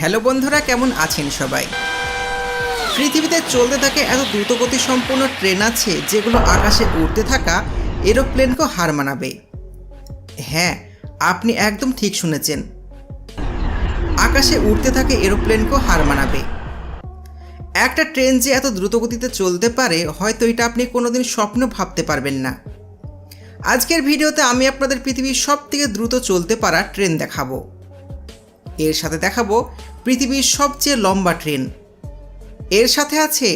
Hello বন্ধুরা, কেমন আছেন সবাই? পৃথিবীতে চলতে থাকে এত দ্রুতগতি সম্পন্ন ট্রেন আছে যেগুলো আকাশে উড়তে থাকা এরোপ্লেনকেও হার মানাবে। হ্যাঁ আপনি একদম ঠিক শুনেছেন। আকাশে উড়তে থাকে এরোপ্লেনকেও হার মানাবে। একটা ট্রেন যে এত দ্রুতগতিতে চলতে পারে, হয়তো এটা আপনি কোনোদিন স্বপ্ন ভাবতে পারবেন না। আজকের ভিডিওতে আমি আপনাদের পৃথিবীর সব থেকে দ্রুত চলতে পারা ট্রেন দেখাবো। এর সাথে দেখাবো পৃথিবীর সবচেয়ে লম্বা ট্রেন। এর সাথে আছে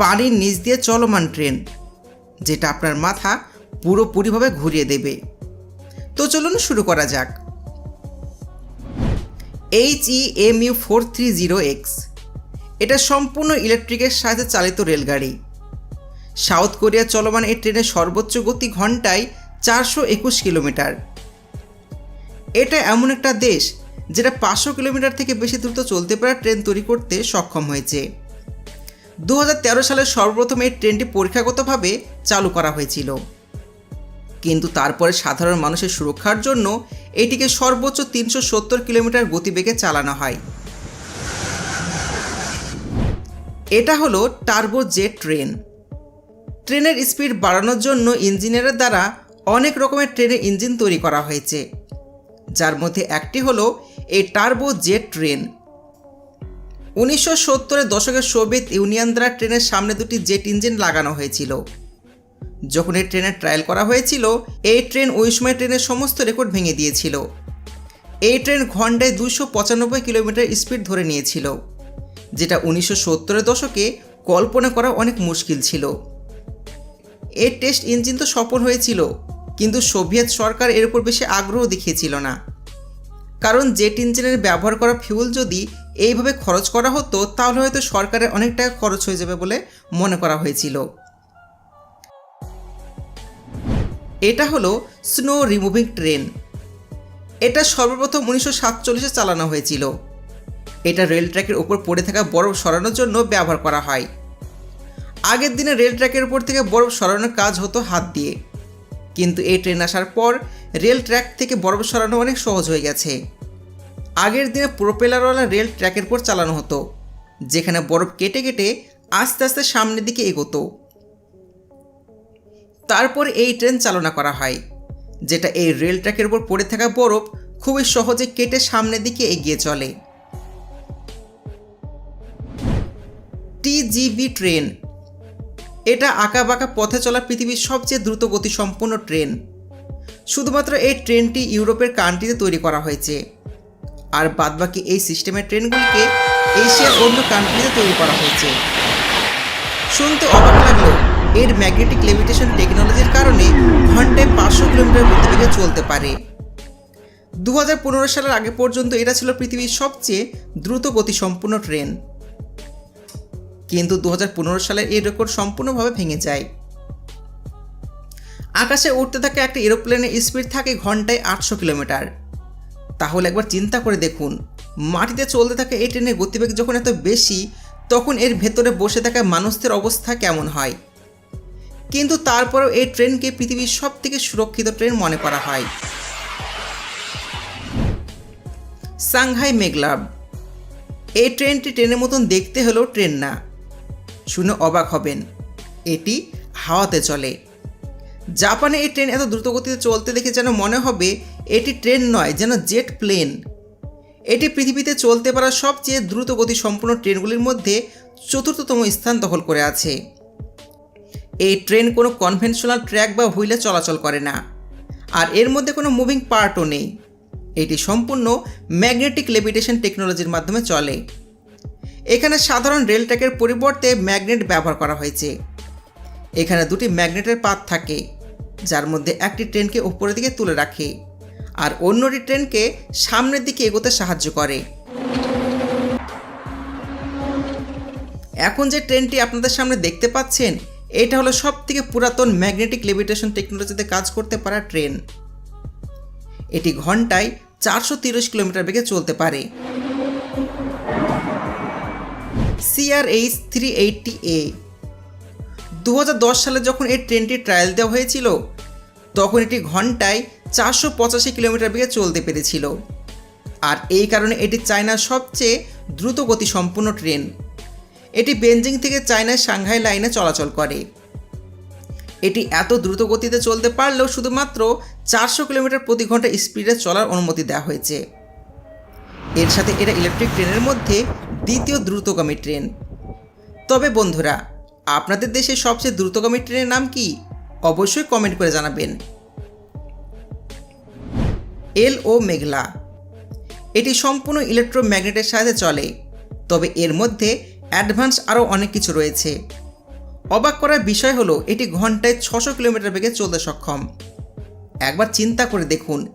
পানির নিচ দিয়ে চলমান ট্রেন, যেটা আপনার মাথা পুরোপুরিভাবে ঘুরিয়ে দেবে। তো চলুন শুরু করা যাক। H E M U four three zero X এটা সম্পূর্ণ ইলেকট্রিকের সাহায্যে চালিত রেলগাড়ি। সাউথ কোরিয়া চলমান এই ট্রেনের সর্বোচ্চ গতি ঘন্টায় চারশো একুশ কিলোমিটার। এটা এমন একটা দেশ যেটা পাঁচশো কিলোমিটার থেকে বেশি দ্রুত চলতে পারা ট্রেন তৈরি করতে সক্ষম হয়েছে। দু সালে সর্বপ্রথম এই ট্রেনটি পরীক্ষাগতভাবে চালু করা হয়েছিল। কিন্তু তারপরে সাধারণ মানুষের সুরক্ষার জন্য এটিকে সর্বোচ্চ তিনশো সত্তর কিলোমিটার গতিবেগে চালানো হয়। এটা হলো টার্বো জেট ট্রেন। ট্রেনের স্পিড বাড়ানোর জন্য ইঞ্জিনিয়ারের দ্বারা অনেক রকমের ট্রেনের ইঞ্জিন তৈরি করা হয়েছে। যার মধ্যে একটি হলো এই টার্বো জেট ট্রেন উনিশশো সত্তরের দশকের সোভিয়েত ইউনিয়ন দ্বারা ট্রেনের সামনে দুটি জেট ইঞ্জিন লাগানো হয়েছিল। যখন এই ট্রেনের ট্রায়াল করা হয়েছিল, এই ট্রেন ওই সময় ট্রেনের সমস্ত রেকর্ড ভেঙে দিয়েছিল। এই ট্রেন ঘন্টায় দুশো পঁচানব্বই কিলোমিটার স্পিড ধরে নিয়েছিল, যেটা উনিশশো সত্তরের দশকে কল্পনা করা অনেক মুশকিল ছিল। এর টেস্ট ইঞ্জিন তো সফল হয়েছিল, কিন্তু সোভিয়েত সরকার এর উপর বেশি আগ্রহ দেখিয়েছিল না। কারণ জেট ইঞ্জিনের ব্যবহার করা ফিউল যদি এইভাবে খরচ করা হতো, তাহলে হয়তো সরকারের অনেক টাকা খরচ হয়ে যাবে বলে মনে করা হয়েছিল। এটা হলো স্নো রিমুভিং ট্রেন এটা সর্বপ্রথম উনিশশো সাতচল্লিশে চালানো হয়েছিল। এটা রেল ট্র্যাকের উপর পড়ে থাকা বরফ সরানোর জন্য ব্যবহার করা হয়। আগের দিনে রেল ট্র্যাকের উপর থেকে বরফ সরানোর কাজ হতো হাত দিয়ে। কিন্তু এই ট্রেন আসার পর রেল ট্র্যাক থেকে বরফ সরানো অনেক সহজ হয়ে গেছে। আগের দিনে প্রোপেলারওয়ালা রেল ট্র্যাকের উপর চালানো হতো, যেখানে বরফ কেটে কেটে আস্তে আস্তে সামনের দিকে এগোতো। তারপর এই ট্রেন চালনা করা হয়, যেটা এই রেল ট্র্যাকের উপর পড়ে থাকা বরফ খুবই সহজে কেটে সামনের দিকে এগিয়ে চলে। টিজিবি ট্রেন এটা আঁকা বাঁকা পথে চলা পৃথিবীর সবচেয়ে দ্রুত গতিসম্পন্ন ট্রেন। শুধুমাত্র এই ট্রেনটি ইউরোপের কান্ট্রিতে তৈরি করা হয়েছে। আর বাদবাকি এই সিস্টেমের ট্রেনগুলিকে এশিয়ার অন্য কান্ট্রিতে তৈরি করা হয়েছে। শুনতে অবাক লাগলেও এর ম্যাগনেটিক লেভিটেশন টেকনোলজির কারণে ঘন্টায় পাঁচশো কিলোমিটার গতিবেগে চলতে পারে। দু হাজার পনেরো সালের আগে পর্যন্ত এটা ছিল পৃথিবীর সবচেয়ে দ্রুত গতিসম্পন্ন ট্রেন। কিন্তু দু সালে এই রেকর্ড সম্পূর্ণভাবে ভেঙে যায়। আকাশে উঠতে থাকা একটা এরোপ্লেনের স্পিড থাকে ঘন্টায় আটশো কিলোমিটার। তাহলে একবার চিন্তা করে দেখুন, মাটিতে চলতে থাকা এই ট্রেনের গতিবেগ যখন এত বেশি, তখন এর ভেতরে বসে থাকা মানুষদের অবস্থা কেমন হয়? কিন্তু তারপরেও এই ট্রেনকে পৃথিবীর সব থেকে সুরক্ষিত ট্রেন মনে করা হয়। সাংহাই মেঘলাভ এই ট্রেনটি ট্রেনের মতন দেখতে হলেও ট্রেন না। শুনে অবাক হবেন। এটি হাওয়াতে চলে। জাপানে এই ট্রেন এত দ্রুতগতিতে চলতে দেখে যেন মনে হবে এটি ট্রেন নয়, যেন জেট প্লেন। এটি পৃথিবীতে চলতে পারা সবচেয়ে দ্রুতগতি সম্পূর্ণ ট্রেনগুলির মধ্যে চতুর্থতম স্থান দখল করে আছে। এই ট্রেন কোনো কনভেনশনাল ট্র্যাক বা হুইলে চলাচল করে না, আর এর মধ্যে কোনো মুভিং পার্টও নেই। এটি সম্পূর্ণ ম্যাগনেটিক লেভিটেশন টেকনোলজির মাধ্যমে চলে। এখানে সাধারণ রেল ট্র্যাকের পরিবর্তে ম্যাগনেট ব্যবহার করা হয়েছে। এখানে দুটি ম্যাগনেটের পাত থাকে, যার মধ্যে একটি ট্রেনকে উপরের দিকে তুলে রাখে আর অন্যটি ট্রেনকে সামনের দিকে এগোতে সাহায্য করে। এখন যে ট্রেনটি আপনাদের সামনে দেখতে পাচ্ছেন, এটা হলো সব থেকে পুরাতন ম্যাগনেটিক লেভিটেশন টেকনোলজিতে কাজ করতে পারা ট্রেন। এটি ঘন্টায় চারশো তিরিশ কিলোমিটার বেগে চলতে পারে। সিআরএইচ থ্রি এইটটি এ দু হাজার দশ সালে যখন এই ট্রেনটি ট্রায়াল দেওয়া হয়েছিল, তখন এটি ঘন্টায় চারশো পঁচাশি কিলোমিটার বেগে চলতে পেরেছিল। আর এই কারণে এটি চায়নার সবচেয়ে দ্রুত গতিসম্পন্ন ট্রেন। এটি বেঞ্জিং থেকে চায়নার সাংহাই লাইনে চলাচল করে। এটি এত দ্রুত গতিতে চলতে পারলেও শুধুমাত্র চারশো কিলোমিটার প্রতি ঘণ্টা স্পিডে চলার অনুমতি দেওয়া হয়েছে। এর সাথে এটা ইলেকট্রিক ট্রেনের মধ্যে দ্বিতীয় দ্রুতগামী ট্রেন। তবে বন্ধুরা, আপনাদের দেশে সবচেয়ে দ্রুতগামী ট্রেনের নাম কি? অবশ্যই কমেন্ট করে জানাবেন। এল ও মেঘলা। এটি সম্পূর্ণ ইলেকট্রোম্যাগনেটের সাহায্যে চলে, তবে এর মধ্যে অ্যাডভান্স আরও অনেক কিছু রয়েছে। অবাক করার বিষয় হলো, এটি ঘন্টায় ছশো কিলোমিটার বেগে চলতে সক্ষম। একবার চিন্তা করে দেখুন,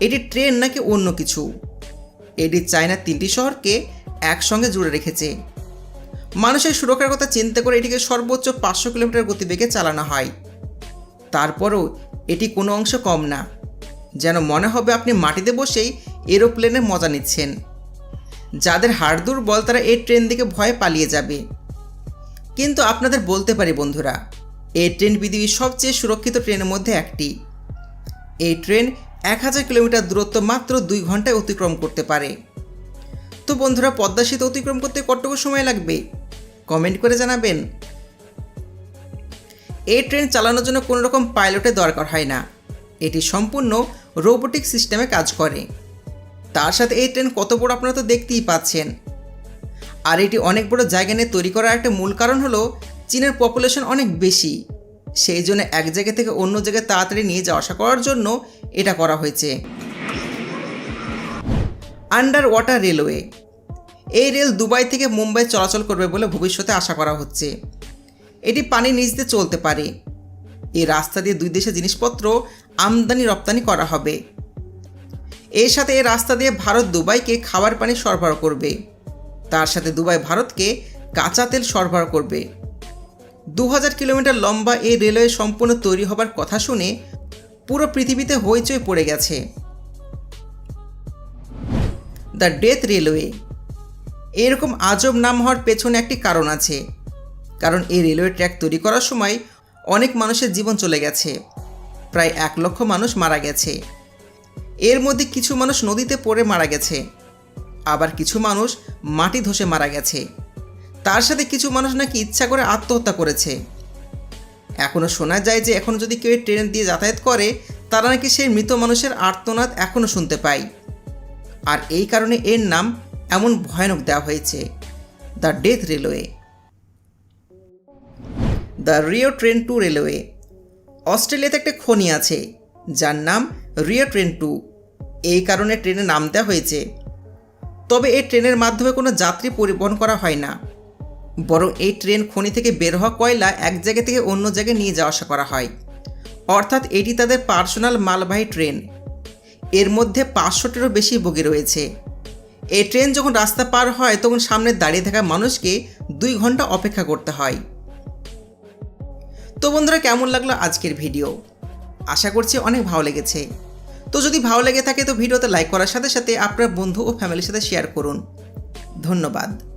এটি ট্রেন নাকি অন্য কিছু? এটি চায়নার তিনটি শহরকে একসঙ্গে জুড়ে রেখেছে। মানুষের সুরক্ষার কথা চিন্তা করে এটিকে সর্বোচ্চ পাঁচশো কিলোমিটার গতিবেগে চালানো হয়। তারপরও এটি কোনো অংশ কম না। যেন মনে হবে আপনি মাটিতে বসেই এরোপ্লেনে মজা নিচ্ছেন। যাদের হাড় দুর্বল, তারা এই ট্রেন দিকে ভয়ে পালিয়ে যাবে। কিন্তু আপনাদের বলতে পারি বন্ধুরা, এই ট্রেন পৃথিবীর সবচেয়ে সুরক্ষিত ট্রেনের মধ্যে একটি। এই ট্রেন এক হাজার কিলোমিটার দূরত্ব মাত্র দুই ঘন্টায় অতিক্রম করতে পারে। তো বন্ধুরা পদ্মা সেতু অতিক্রম করতে কতটুকু সময় লাগবে? কমেন্ট করে জানাবেন। এই ট্রেন চালানোর জন্য কোনো রকম পাইলটের দরকার হয় না। এটি সম্পূর্ণ রোবোটিক সিস্টেমে কাজ করে। তার সাথে এই ট্রেন কত বড় আপনারা তো দেখতেই পাচ্ছেন। আর এটি অনেক বড় জায়গা নিয়ে তৈরি করার একটা মূল কারণ হলো চীনের পপুলেশন অনেক বেশি। সেই জন্য এক জায়গা থেকে অন্য জায়গায় তাড়াতাড়ি নিয়ে যাওয়া আসা করার জন্য এটা করা হয়েছে। Underwater railway. এই রেল দুবাই থেকে মুম্বাই চলাচল করবে বলে ভবিষ্যতে আশা করা হচ্ছে। এটি পানির নিচ দিয়ে চলতে পারে। এই রাস্তা দিয়ে দুই দেশের জিনিসপত্র আমদানি রপ্তানি করা হবে। এর সাথে এই রাস্তা দিয়ে ভারত দুবাইকে খাবার পানি সরবরাহ করবে। তার সাথে দুবাই ভারতকে কাঁচা তেল সরবরাহ করবে। দু হাজার কিলোমিটার লম্বা এই রেলওয়ে সম্পূর্ণ তৈরি হবার কথা শুনে পুরো পৃথিবীতে হইচই পড়ে গেছে। The death railway. এরকম আজব নাম হওয়ার পেছনে একটি কারণ আছে। কারণ এই রেলওয়ে ট্র্যাক তৈরি করার সময় অনেক মানুষের জীবন চলে গেছে। প্রায় এক লক্ষ মানুষ মারা গেছে। এর মধ্যে কিছু মানুষ নদীতে পড়ে মারা গেছে। আবার কিছু মানুষ মাটি ধসে মারা গেছে। তার সাথে কিছু মানুষ নাকি ইচ্ছা করে আত্মহত্যা করেছে। এখনও শোনা যায় যে এখন যদি কেউ ট্রেন দিয়ে যাতায়াত করে, তারা নাকি সেই মৃত মানুষের আর্তনাদ এখনও শুনতে পায়। আর এই কারণে এর নাম এমন ভয়ানক দেওয়া হয়েছে। The death railway. The rio train to railway. অস্ট্রেলিয়াতে একটা খনি আছে, যার নাম রিও ট্রেন টু। এই কারণে ট্রেনের নাম দেওয়া হয়েছে। তবে এই ট্রেনের মাধ্যমে কোনো যাত্রী পরিবহন করা হয় না। বরং এই ট্রেন খনি থেকে বের হওয়া কয়লা এক জায়গা থেকে অন্য জায়গায় নিয়ে যাওয়া আসা করা হয়। অর্থাৎ এটি তাদের পার্সোনাল মালবাহী ট্রেন। এর মধ্যে পাঁচশোটিরও বেশি বগি রয়েছে। এই ট্রেন যখন রাস্তা পার হয়, তখন সামনে দাঁড়িয়ে থাকা মানুষকে দুই ঘণ্টা অপেক্ষা করতে হয়। তো বন্ধুরা, কেমন লাগল আজকের ভিডিও? আশা করছি অনেক ভালো লেগেছে। তো যদি ভালো লেগে থাকে, তো ভিডিওতে লাইক করার সাথে সাথে আপনার বন্ধু ও ফ্যামিলির সাথে শেয়ার করুন। ধন্যবাদ।